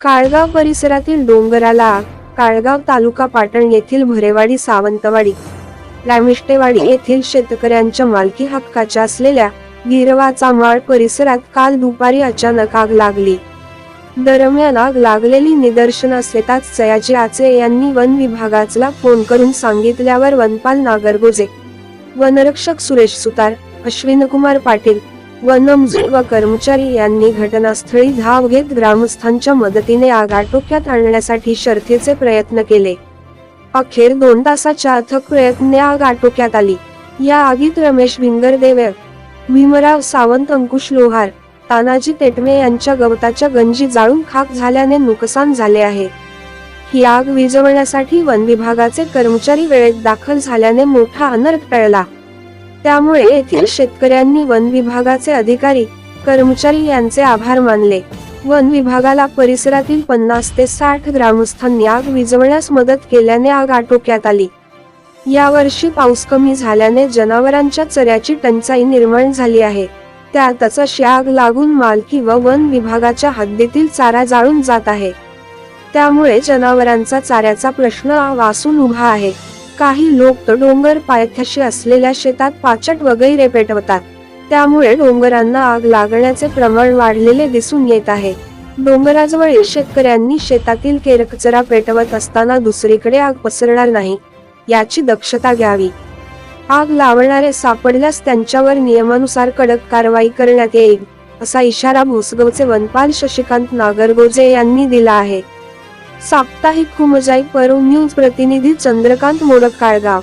काळगाव परिसरातील डोंगराला काळगाव तालुका पाटण येथील भरेवाडी सावंतवाडी रामिष्टेवाडी येथील शेतकऱ्यांच्या मालकी हक्काच्या असलेल्या गिरवाचा माळ परिसरात काल दुपारी अचानक आग लागली. दरम्यान आग लागलेली निदर्शनास येताच सयाजी आचे यांनी वन विभागाला फोन करून सांगितल्यावर वनपाल नागरगोजे वनरक्षक सुरेश सुतार अश्विनकुमार पाटील वनमजूर व कर्मचारी यांनी घटनास्थळी धाव घेत ग्रामस्थांच्या मदतीने आग आटोक्यात आणण्यासाठी शर्थीचे प्रयत्न केले. अखेर दोन तासाच्या अथक प्रयत्ने आग आटोक्यात आली. या आगीत रमेश भिंगरदेव भीमराव सावंत अंकुश लोहार तानाजी तेटमे यांच्या गवताच्या गंजी जाळून खाक झाल्याने नुकसान झाले आहे. ही आग विझवण्यासाठी वन विभागाचे कर्मचारी वेळेत दाखल झाल्याने मोठा अनर्थ टळला. त्यामुळे येथील शेतकऱ्यांनी वन विभागाचे अधिकारी कर्मचारी यांचे आभार मानले. वन विभागाला परिसरातील पन्नास ते साठ ग्रामस्थांनी आग विझवण्यास मदत केल्याने आग आटोक्यात आली. यावर्षी पाऊस कमी झाल्याने जनावरांच्या चऱ्याची टंचाई निर्माण झाली आहे. त्यातच अशी आग लागून मालकी व वन विभागाच्या हद्दीतील चारा जाळून जात आहे. त्यामुळे जनावरांचा चाऱ्याचा प्रश्न वासून उभा आहे. काही लोक तर डोंगर पायथ्याशी असलेल्या शेतात पाचट वगैरे पेटवतात. त्यामुळे डोंगरांना आग लागण्याचे प्रमाण वाढलेले दिसून येत आहे. डोंगराजवळील शेतकऱ्यांनी शेतातील केरकचरा पेटवत असताना दुसरीकडे आग पसरणार नाही याची दक्षता घ्यावी. आग लावणारे सापडल्यास त्यांच्यावर नियमानुसार कडक कारवाई करण्यात येईल असा इशारा भोसगावचे वनपाल शशिकांत नागरगोजे यांनी दिला आहे. साप्ताहिक कुमजाई परव न्यूज प्रतिनिधी चंद्रकांत मोडक काळगाव